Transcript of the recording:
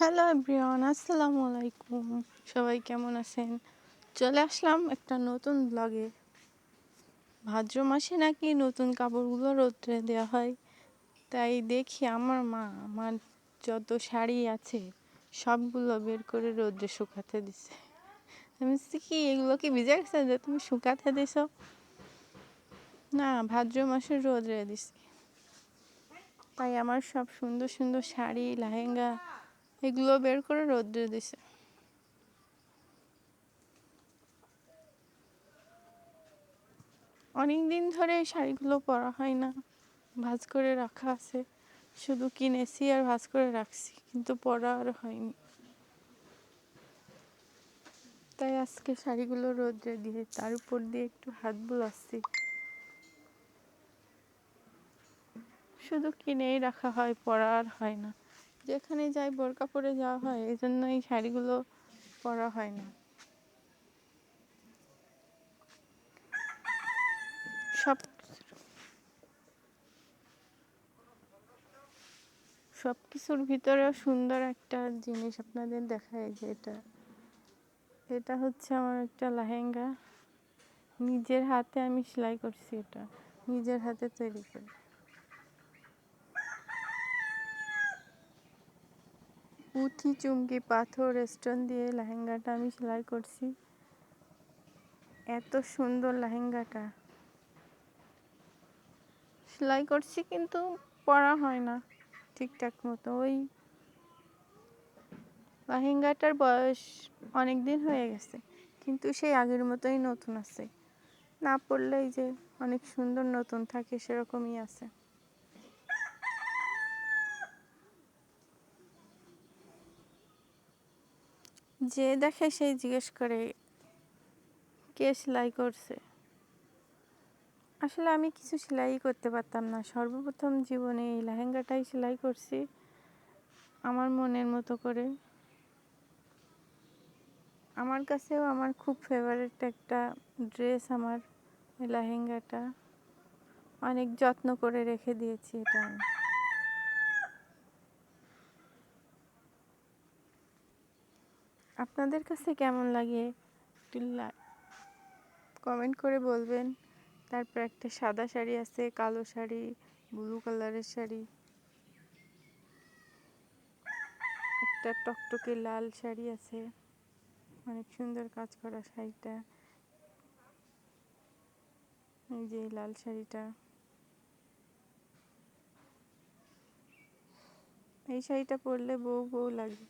Hello everyone আসসালামু আলাইকুম সবাই কেমন আছেন? চলে আসলাম একটা নতুন ব্লগে ভাদ্র মাসে নাকি নতুন কাপড়গুলো রোদ্রে দেওয়া হয়। তাই দেখি আমার মা আমার যত শাড়ি আছে, সবগুলো বের করে রোদ্রে শুকাতে দিছে। আমি কি, এগুলো কি ভিজে গেছে যে তুমি শুকাতে দিছ? না, ভাদ্র মাসে রোদ্রে দিছি। তাই আমার সব সুন্দর সুন্দর শাড়ি, লেহেঙ্গা এগুলো বের করে রোদ্রে দিছে। অনেক দিন ধরে এই শাড়িগুলো পরা হয় না। ভাজ করে রাখা আছে। শুধু কিনেছি আর ভাজ করে রাখছি, কিন্তু পরা আর হয়নি। তাই আজকে শাড়িগুলো রোদ্রে দিয়ে, তার উপর দিয়ে একটু হাত বুলাচ্ছি। শুধু কিনেই রাখা হয়, পরা আর হয় না। যেখানে যাই বোরকা পরে যাওয়া হয় এই জন্য এই শাড়িগুলো পরা হয় না। সব সব কিছুর ভিতরেও সুন্দর একটা জিনিস আপনাদের দেখায় যে এটা। এটা হচ্ছে আমার একটা লেহেঙ্গা। নিজের হাতে আমি সেলাই করছি এটা। নিজের হাতে তৈরি করে। পুঁথি, চুমকি, পাথর, স্টোন দিয়ে লেহেঙ্গাটা আমি সেলাই করছি। এত সুন্দর লেহেঙ্গাটা। সেলাই করছি কিন্তু পরা হয় না ঠিকঠাক মতো। ওই লেহেঙ্গাটার বয়স অনেক দিন হয়ে গেছে, কিন্তু সেই আগের মতোই নতুন আছে। না পড়লেই যে অনেক সুন্দর নতুন থাকে সেরকমই আছে। যে দেখে সেই জিজ্ঞেস করে, কে সেলাই করছে? আসলে আমি কিছু সেলাই করতে পারতাম না। সর্বপ্রথম জীবনে এই লেহেঙ্গাটাই সেলাই করছি, আমার মনের মতো করে। আমার কাছেও আমার খুব ফেভারিট একটা ড্রেস আমার লেহেঙ্গাটা। অনেক যত্ন করে রেখে দিয়েছি এটা আমি। আপনাদের কাছে কেমন লাগে? একটু কমেন্ট করে বলবেন। তারপর একটা সাদা শাড়ি আছে, কালো শাড়ি ব্লু কালারের শাড়ি। একটা টকটকে লাল শাড়ি আছে। অনেক সুন্দর কাজ করা শাড়িটা। এই যে লাল শাড়িটা। এই শাড়িটা পরলে বউ বউ লাগে।